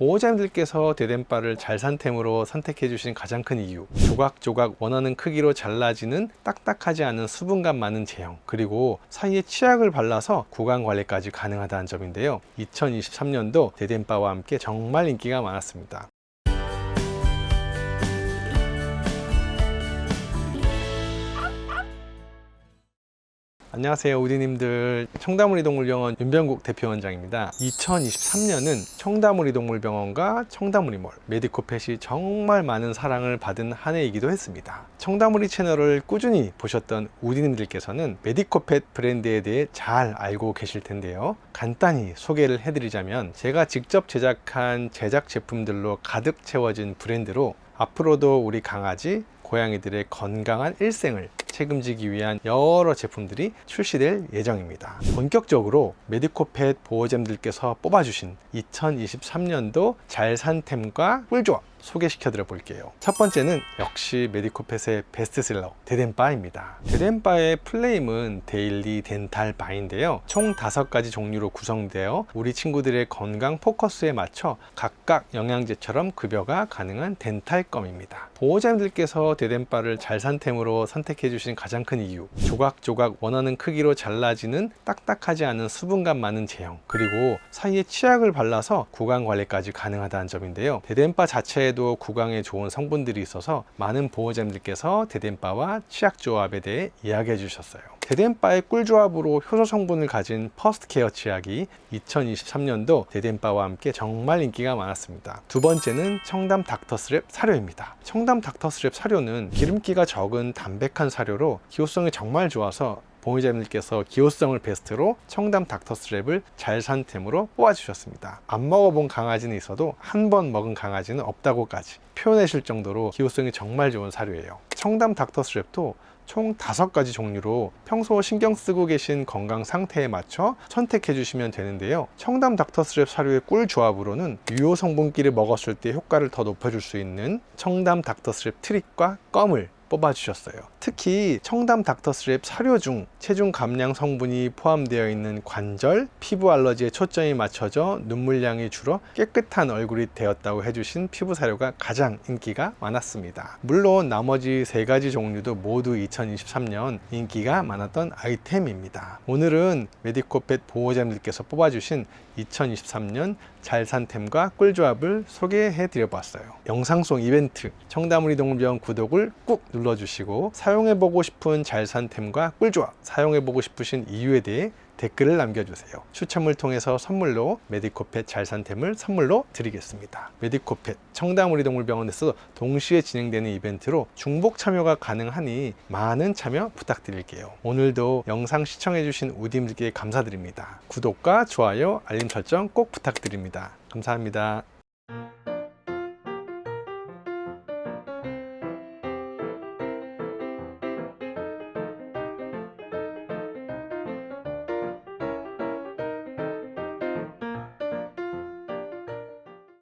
보호자님들께서 대덴바를 잘산템으로 선택해 주신 가장 큰 이유 조각조각 원하는 크기로 잘라지는 딱딱하지 않은 수분감 많은 제형 그리고 사이에 치약을 발라서 구강 관리까지 가능하다는 점인데요. 2023년도 대덴바와 함께 정말 인기가 많았습니다 안녕하세요 우디님들. 청담우리 동물병원 윤병국 대표원장입니다. 2023년은 청담우리 동물병원과 청담우리몰 메디코펫이 정말 많은 사랑을 받은 한 해이기도 했습니다. 청담우리 채널을 꾸준히 보셨던 우디님들께서는 메디코펫 브랜드에 대해 잘 알고 계실 텐데요. 간단히 소개를 해드리자면 제가 직접 제작한 제작 제품들로 가득 채워진 브랜드로 앞으로도 우리 강아지 고양이들의 건강한 일생을 책임지기 위한 여러 제품들이 출시될 예정입니다. 본격적으로 메디코펫 보호잼들께서 뽑아주신 2023년도 잘산템과 꿀조합 소개시켜 드려 볼게요. 첫 번째는 역시 메디코펫의 베스트셀러 데덴바입니다. 데덴바의 플레임은 데일리 덴탈 바인데요. 총 다섯 가지 종류로 구성되어 우리 친구들의 건강 포커스에 맞춰 각각 영양제처럼 급여가 가능한 덴탈 껌입니다. 보호자님들께서 데덴바를 잘산템으로 선택해 주신 가장 큰 이유 조각조각 원하는 크기로 잘라지는 딱딱하지 않은 수분감 많은 제형 그리고 사이에 치약을 발라서 구강 관리까지 가능하다는 점인데요. 데덴바 자체에 에도 구강에 좋은 성분들이 있어서 많은 보호자님들께서 데덴바와 치약 조합에 대해 이야기해 주셨어요. 데덴바의 꿀조합으로 효소 성분을 가진 퍼스트 케어 치약이 2023년도 데덴바와 함께 정말 인기가 많았습니다. 두 번째는 청담 닥터스랩 사료입니다. 청담 닥터스랩 사료는 기름기가 적은 담백한 사료로 기호성이 정말 좋아서 보호자님들께서 기호성을 베스트로 청담 닥터스랩을 잘 산 템으로 뽑아주셨습니다. 안 먹어본 강아지는 있어도 한 번 먹은 강아지는 없다고까지 표현하실 정도로 기호성이 정말 좋은 사료예요. 청담 닥터스랩도 총 다섯 가지 종류로 평소 신경 쓰고 계신 건강 상태에 맞춰 선택해 주시면 되는데요. 청담 닥터스랩 사료의 꿀 조합으로는 유효 성분기를 먹었을 때 효과를 더 높여줄 수 있는 청담 닥터스랩 트릭과 껌을 뽑아주셨어요. 특히 청담 닥터스랩 사료 중 체중 감량 성분이 포함되어 있는 관절, 피부 알러지에 초점이 맞춰져 눈물량이 줄어 깨끗한 얼굴이 되었다고 해주신 피부 사료가 가장 인기가 많았습니다. 물론 나머지 세 가지 종류도 모두 2023년 인기가 많았던 아이템입니다. 오늘은 메디코펫 보호자님들께서 뽑아주신 2023년 잘산템과 꿀조합을 소개해 드려 봤어요. 영상송 이벤트 청담우리 동물병원 구독을 꾹 눌러주시고 사용해보고 싶은 잘산템과 꿀조합 사용해보고 싶으신 이유에 대해 댓글을 남겨주세요. 추첨을 통해서 선물로 메디코펫 잘산템을 선물로 드리겠습니다. 메디코펫 청담우리 동물병원에서 동시에 진행되는 이벤트로 중복 참여가 가능하니 많은 참여 부탁드릴게요. 오늘도 영상 시청해주신 우디님들께 감사드립니다. 구독과 좋아요, 알림 설정 꼭 부탁드립니다. 감사합니다.